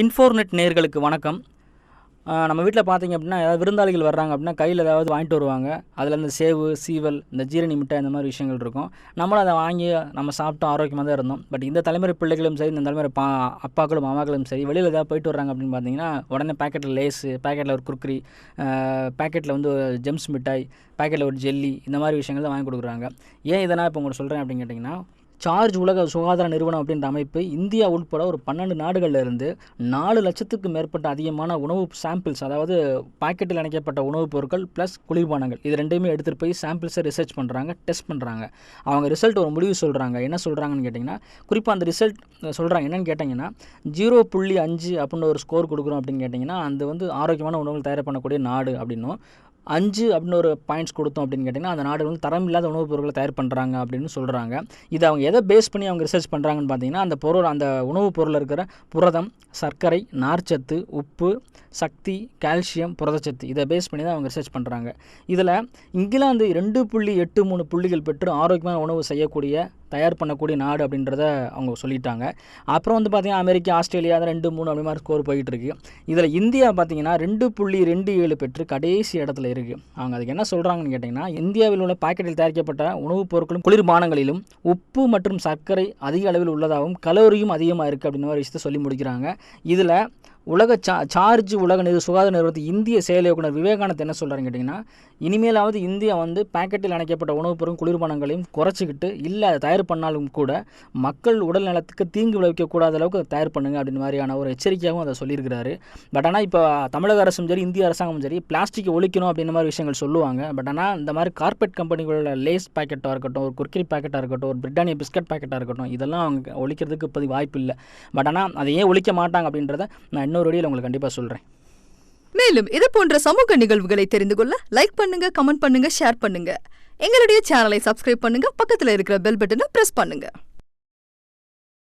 இன்ஃபோர்நெட் நேர்களுக்கு வணக்கம். நம்ம வீட்டில் பார்த்தீங்க அப்படின்னா ஏதாவது விருந்தாளிகள் வர்றாங்க அப்படின்னா கையில் ஏதாவது வாங்கிட்டு வருவாங்க. அதில் இந்த சேவு சீவல் இந்த ஜீரணி மிட்டாய் இந்த மாதிரி விஷயங்கள் இருக்கும். நம்மளும் அதை வாங்கி நம்ம சாப்பிட்டு ஆரோக்கியமாக தான் இருந்தோம். பட் இந்த தலைமுறை பிள்ளைகளும் சரி இந்த தலைமுறை பா அப்பாக்களும் அம்மாக்களும் சரி வெளியில் ஏதாவது போயிட்டு வர்றாங்க அப்படின்னு பார்த்தீங்கன்னா உடனே பேக்கெட்டில் லேஸு பேக்கெட்டில் ஒரு குர்க்குரி பேக்கெட்டில் வந்து ஜெம்ஸ் மிட்டாய் பேக்கெட்டில் ஒரு ஜெல்லி இந்த மாதிரி விஷயங்கள் தான் வாங்கி கொடுக்குறாங்க. ஏன் இதை நான் இப்போ உங்களுக்கு சொல்கிறேன் அப்படின்னு கேட்டிங்கன்னா சார்ஜ் உலக சுகாதார நிறுவனம் அப்படின்ற அமைப்பு இந்தியா உட்பட ஒரு பன்னெண்டு நாடுகளில் இருந்து நாலு லட்சத்துக்கு மேற்பட்ட அதிகமான உணவு சாம்பிள்ஸ் அதாவது பாக்கெட்டில் இணைக்கப்பட்ட உணவுப் பொருட்கள் ப்ளஸ் குளிர்பானங்கள் இது ரெண்டையுமே எடுத்துகிட்டு போய் சாம்பிள்ஸை ரிசர்ச் பண்ணுறாங்க டெஸ்ட் பண்ணுறாங்க அவங்க ரிசல்ட் ஒரு முடிவு சொல்கிறாங்க என்ன சொல்கிறாங்கன்னு கேட்டிங்கன்னா குறிப்பாக அந்த ரிசல்ட் சொல்கிறாங்க என்னன்னு கேட்டிங்கன்னா ஜீரோ புள்ளி அஞ்சு அப்படின்னு ஒரு ஸ்கோர் கொடுக்குறோம் அப்படின்னு கேட்டிங்கன்னா அந்த வந்து ஆரோக்கியமான உணவுகள் தயார் பண்ணக்கூடிய நாடு அப்படின்னும் அஞ்சு அப்படின்னு ஒரு பாயிண்ட்ஸ் கொடுத்தோம் அப்படின்னு கேட்டிங்கன்னா அந்த நாடு வந்து தரம் இல்லாத உணவுப் பொருட்களை தயார் பண்ணுறாங்க அப்படின்னு சொல்கிறாங்க இது அவங்க எதை பேஸ் பண்ணி அவங்க ரிசர்ச் பண்ணுறாங்கன்னு பார்த்தீங்கன்னா அந்த பொருள் அந்த உணவுப் பொருளில் இருக்கிற புரதம் சர்க்கரை நார்ச்சத்து உப்பு சக்தி கால்சியம் புரதச்சத்து. இதை பேஸ் பண்ணி தான் அவங்க ரிசர்ச் பண்ணுறாங்க இதில் இங்கிலாந்து ரெண்டு புள்ளி எட்டு மூணு புள்ளிகள் பெற்று ஆரோக்கியமான உணவு செய்யக்கூடிய தயார் பண்ணக்கூடிய நாடு அப்படின்றத அவங்க சொல்லிட்டாங்க. அப்புறம் வந்து பார்த்திங்கன்னா அமெரிக்கா ஆஸ்திரேலியா தான் ரெண்டு மூணு அப்படி மாதிரி ஸ்கோர் போயிட்டுருக்கு. இதில் இந்தியா பார்த்தீங்கன்னா ரெண்டு புள்ளி ரெண்டு ஏழு பெற்று கடைசி இடத்துல இருக்குது அவங்க அதுக்கு என்ன சொல்கிறாங்கன்னு கேட்டிங்கன்னா இந்தியாவில் உள்ள பாக்கெட்டில் தயாரிக்கப்பட்ட உணவுப் பொருட்களும் குளிர்பானங்களிலும் உப்பு மற்றும் சர்க்கரை அதிக அளவில் உள்ளதாகவும் கலோரியும் அதிகமாக இருக்குது அப்படின்னு ஒரு விஷயத்தை சொல்லி முடிக்கிறாங்க. இதில் உலக சா சார்ஜ் உலக நிறு சுகாதார நிறுவனத்தின் இந்திய செயல் இயக்குனர் விவேகானந்த் என்ன சொல்கிறாருன்னு கேட்டிங்கன்னா இனிமேலாவது இந்தியா வந்து பாக்கெட்டில் அணைக்கப்பட்ட உணவுப் பொருள் குளிர்பானங்களையும் குறைச்சிக்கிட்டு இல்லை அதை தயார் பண்ணாலும் கூட மக்கள் உடல் நலத்துக்கு தீங்கு விளைவிக்கக்கூடாத அளவுக்கு அதை தயார் பண்ணுங்க அப்படின்னு மாதிரியான ஒரு எச்சரிக்கையாகவும் அதை சொல்லியிருக்கிறாரு. பட் ஆனால் இப்போ தமிழக அரசும் சரி இந்திய அரசாங்கமும் சரி பிளாஸ்டிக் ஒழிக்கணும் அப்படின்ற மாதிரி விஷயங்கள் சொல்லுவாங்க. பட் ஆனால் இந்த மாதிரி கார்பரேட் கம்பெனிகளோட லேஸ் பாக்கெட்டாக இருக்கட்டும் ஒரு குர்கிரி பாக்கெட்டாக இருக்கட்டும் ஒரு பிரிட்டானிய பிஸ்கட் பேக்கெட்டாக இருக்கட்டும் இதெல்லாம் அவங்க ஒழிக்கிறதுக்கு இப்போதைக்கு வாய்ப்பு இல்லை பட் ஆனால் அதை ஏன் ஒழிக்க மாட்டாங்க அப்படின்றத நான் இன்னொரு வழியில் உங்களுக்கு கண்டிப்பாக சொல்கிறேன் மேலும் இது போன்ற சமூக நிகழ்வுகளை தெரிந்து கொள்ள லைக் பண்ணுங்க கமெண்ட் பண்ணுங்க ஷேர் பண்ணுங்க. எங்களுடைய சேனலை சப்ஸ்கிரைப் பண்ணுங்க பக்கத்துல இருக்கிற பெல் பட்டனை பிரஸ் பண்ணுங்க.